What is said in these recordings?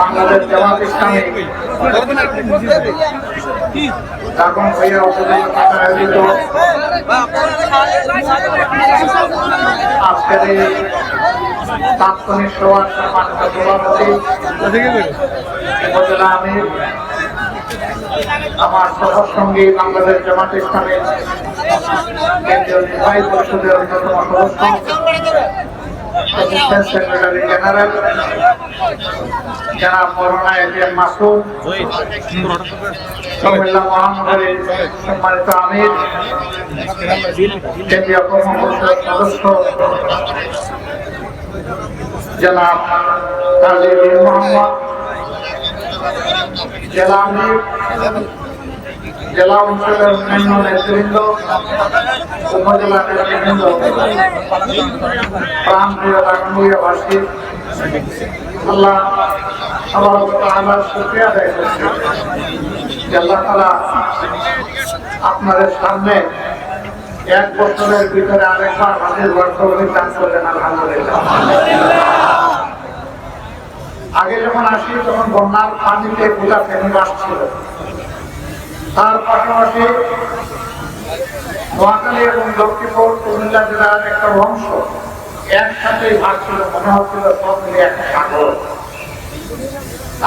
বাংলাদেশ জামাত ইসলামী ঢাকা ভাইয়া আয়োজিত আজকের তাৎক্ষণিক সভার সম্মানিত সভাপতি উপজেলা আমির আমার সফর সঙ্গী বাংলাদেশ জামাত ইসলামের কেন্দ্রীয় নির্বাহী পরিষদের অন্যতম সদস্য অ্যাসিস্ট্যান্ট জনাব জেলা অঞ্চলের অন্যান্য নেতৃবৃন্দ উপজেলা নেতৃবৃন্দ তাআলা আপনাদের সামনে এক বছরের ভিতরে আরেকবার হাজির বর্তমানে দান করলেন আলহামদুলিল্লাহ। আগে যখন আসি, তখন বন্যার পানিতে গোটা ফেনি ছিল তার পাশাপাশি নোয়াখালী এবং লক্ষ্মীপুর কুমিল্লা জেলার একটা অংশ একসাথে ভাগছিল মনে হচ্ছিল সব মিলে একটা সাগর।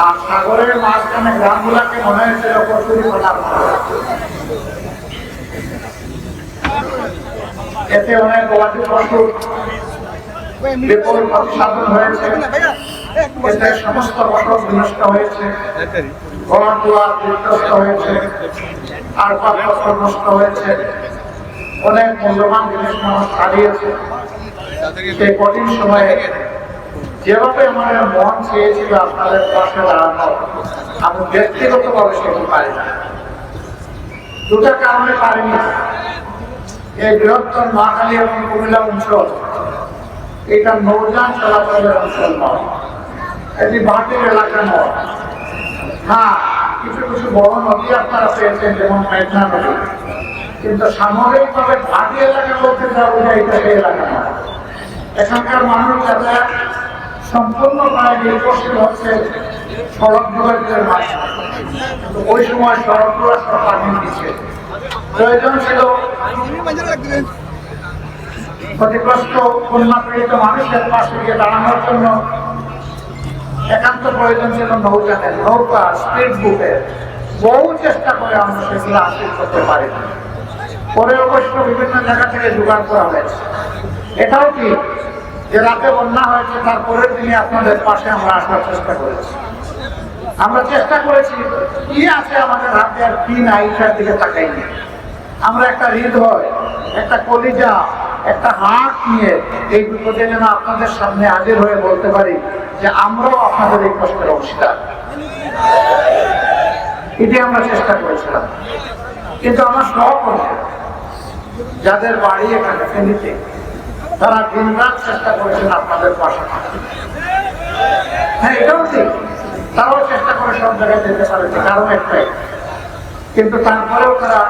আর সাগরের মাঝখানে গ্রামগুলাকে মনে হয়েছিল কচুরি পানার এতে অনেক গবাদি পশু বিপুল সাধন হয়েছে। সমস্ত বিনষ্ট হয়েছে। হয়েছে। আর নষ্ট হয়েছে। অনেক মূল্যবান জিনিস মানুষ হারিয়েছে। কঠিন সময়ে যেভাবে আমাদের মন চেয়েছিল আপনাদের পাশে দাঁড়ানো, আমি ব্যক্তিগতভাবে সেটি পারি না। দুটা কারণে পারিনি। এই বৃহত্তর মহাখালী এবং কুমিল্লা অঞ্চল, এটা নৌযান চলাচলের অঞ্চল নয়। এটি এলাকা নয়। হ্যাঁ কিছু কিছু বড় নদী আপনারা পেয়েছেন যেমন মেঘনা নদী। কিন্তু সামগ্রিকভাবে ঘাটি এলাকা বলতে যা বোঝায় এটা এলাকা নয়। এখানকার মানুষ যাতায়াত সম্পূর্ণ প্রায় নির্ভরশীল হচ্ছে সড়ক যোগাযোগের মাধ্যমে ওই সময় সড়কগুলো সব পানি দিচ্ছে। প্রয়োজন ছিল ক্ষতিগ্রস্ত বন্যা পীড়িত মানুষের পাশে গিয়ে দাঁড়ানোর জন্য একান্ত প্রয়োজন ছিল নৌযানের নৌকা স্পিড বুকের বহু চেষ্টা করে আমরা সেগুলো হাসিল করতে পারি পরে অবশ্য বিভিন্ন জায়গা থেকে জোগাড় করা হয়েছে। এটাও কি? যে রাতে বন্যা হয়েছে তারপরের তিনি আপনাদের পাশে আমরা আসার চেষ্টা করেছি। আমরা চেষ্টা করেছি, কি আছে আমাদের হাতে আর কি নাই সেটার দিকে তাকাইনি। আমরা একটা হৃদয়, একটা কলিজা, একটা হাত নিয়ে এই বিপদে যেন আপনাদের সামনে হাজির হয়ে বলতে পারি যে আমরাও আপনাদের এই কষ্টের অংশীদার। এটি আমরা চেষ্টা করেছিলাম। কিন্তু আমার সহকর্মী যাদের বাড়ি এখানে ফেনীতে, তারা দিন রাত চেষ্টা করেছেন আপনাদের পাশে হ্যাঁ এটাও ঠিক। তারাও চেষ্টা করে সব জায়গায় যেতে পারেছে, কারণ একটাই কিন্তু তারপরেও তারা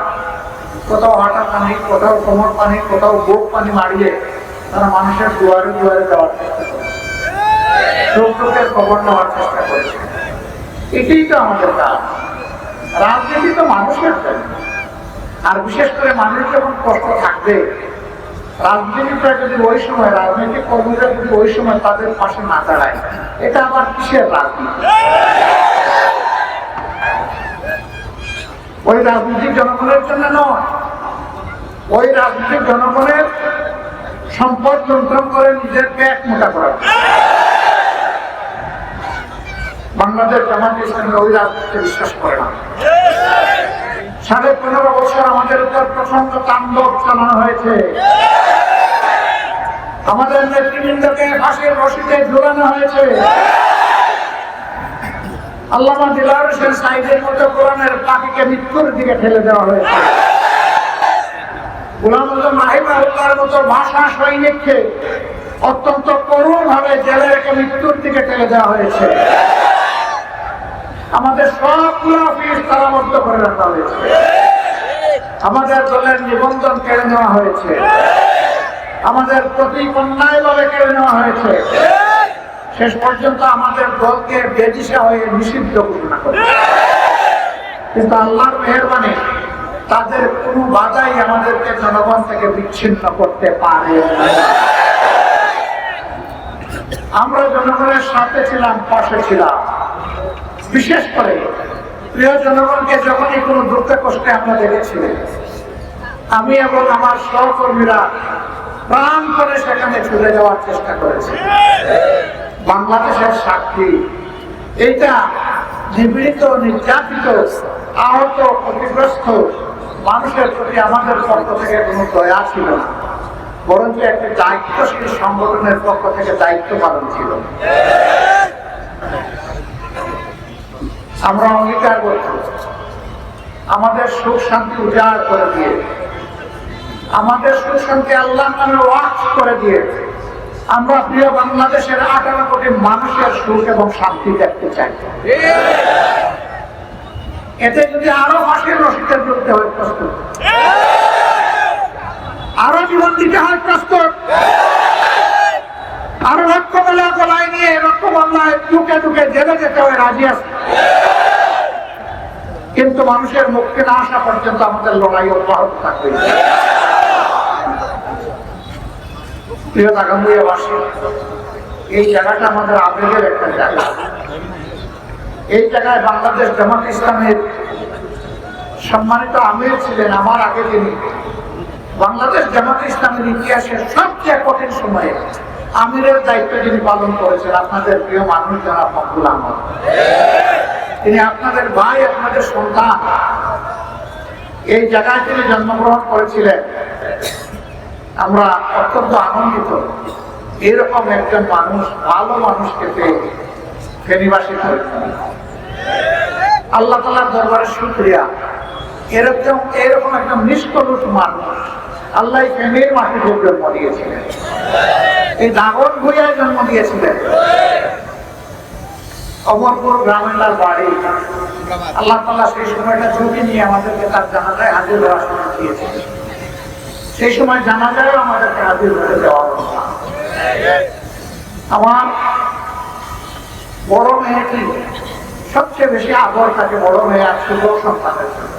কোথাও হাঁটা পানি, কোথাও কোমর পানি, কোথাও বুক পানি মারিয়ে তারা মানুষের দুয়ারে দুয়ারে যাওয়ার চেষ্টা করে। সুখের খবর নেওয়ার চেষ্টা করেছে। এটাই তো আমাদের কাজ। রাজনীতি তো মানুষের জন্য। আর বিশেষ করে মানুষ যখন কষ্ট থাকবে রাজনীতিটা যদি ওই সময়, রাজনৈতিক কর্মীরা যদি ওই সময় তাদের পাশে না দাঁড়ায়, এটা আবার কিসের রাজনীতি? ওই রাজনীতি জনগণের জন্য নয়। ওই রাজনীতি জনগণের সম্পদ লুণ্ঠন করে নিজের পেট মোটা করা। বাংলাদেশ জামাত ইসলামী ওই রাজনীতিতে বিশ্বাস করে না। সাড়ে পনেরো বছর আমাদের উপর প্রচণ্ড তাণ্ডব চালানো হয়েছে। আমাদের নেতৃবৃন্দকে ফাঁসির রশিদে ঝুলানো হয়েছে। আল্লামা দিলার হোসেন সাইদের মতো কোরআনের পাখিকে মৃত্যুর দিকে ঠেলে দেওয়া হয়েছে। গোলাম আজম মাহিমাহুল্লার মতো ভাষা সৈনিককে অত্যন্ত করুণ ভাবে জেলে রেখে মৃত্যুর দিকে ঠেলে দেওয়া হয়েছে। আমাদের সবগুলো অফিস তালাবদ্ধ করে রাখা হয়েছে আমাদের দলের নিবন্ধন কেড়ে নেওয়া হয়েছে। আমাদের প্রতি অন্যায়ভাবে কেড়ে নেওয়া হয়েছে। শেষ পর্যন্ত আমাদের দলকে বেদিশা হয়ে নিষিদ্ধ ঘোষণা করে কিন্তু আল্লাহর মেহরবানি তাদের কোনো বাধাই আমাদেরকে জনগণ থেকে বিচ্ছিন্ন করতে পারে আমরা জনগণের সাথে ছিলাম, পাশে ছিলাম। বিশেষ করে প্রিয় জনগণকে যখনই কোনো দুঃখে কষ্টে আমরা দেখেছি আমি এবং আমার সহকর্মীরা প্রাণ করে সেখানে চলে যাওয়ার চেষ্টা করেছি। বাংলাদেশের সাক্ষী, এইটা নিপীড়িত, নির্যাতিত, আহত, ক্ষতিগ্রস্ত মানুষের প্রতি আমাদের পক্ষ থেকে কোনো দয়া ছিল না, বরঞ্চ একটি দায়িত্বশীল সংগঠনের পক্ষ থেকে দায়িত্ব পালন ছিল। আমরা অঙ্গীকার করছি। আমাদের সুখ শান্তি উজাড় করে দিয়ে আমাদের সুখ শান্তি আল্লাহ করে দিয়ে আমরা প্রিয় বাংলাদেশের আঠারো কোটি মানুষের সুখ এবং শান্তি দেখতে চাই। এতে যদি আরও ফাঁসির রসিদের বিরুদ্ধে হয়, প্রস্তুত। আরও জীবন দিতে হয়, প্রস্তুত। আরও রক্ত মেলা গলায় নিয়ে রক্ত মামলায় টুকে টুকে জেলে যেতে হয়, রাজি আছে। কিন্তু মানুষের মুক্তি না আসা পর্যন্ত আমাদের লড়াই অব্যাহত থাকবে। এই জায়গাটা আমাদের আবেগের একটা জায়গা। এই জায়গায় বাংলাদেশ জামাত ইসলামের সম্মানিত আমির ছিলেন আমার আগে যিনি বাংলাদেশ জামাত ইসলামের ইতিহাসের সবচেয়ে কঠিন সময়ে আমিরের দায়িত্ব যিনি পালন করেছেন আপনাদের প্রিয় মানুষ যারা ফখরুল আহমদ। তিনি আপনাদের ভাই, আপনাদের সন্তান। এই জায়গায় তিনি জন্মগ্রহণ করেছিলেন। আমরা অত্যন্ত আনন্দিত। এরকম একজন মানুষ, ভালো মানুষকে পেয়ে ফেরিবাসী করেছেন আল্লাহ তালার দরবারে শুক্রিয়া। এরকম এরকম একটা নিষ্কলুষ মানুষ আল্লাহ ফেমের মাটিতে জন্ম দিয়েছিলেন এই দাগন ভুইয়ায় জন্ম দিয়েছিলেন। অমরপুর গ্রামের তার বাড়ি। আল্লাহ সেই সময়টা ঝুঁকি নিয়ে আমাদেরকে তার জানাজায় হাজির হওয়ার সুযোগ দিয়েছে সেই সময় আমাদেরকে হাজির হতে দেওয়া হলো আমার বড় মেয়েটি, সবচেয়ে বেশি আদর তাকে বড় মেয়ে আর ছোট সন্তানের জন্য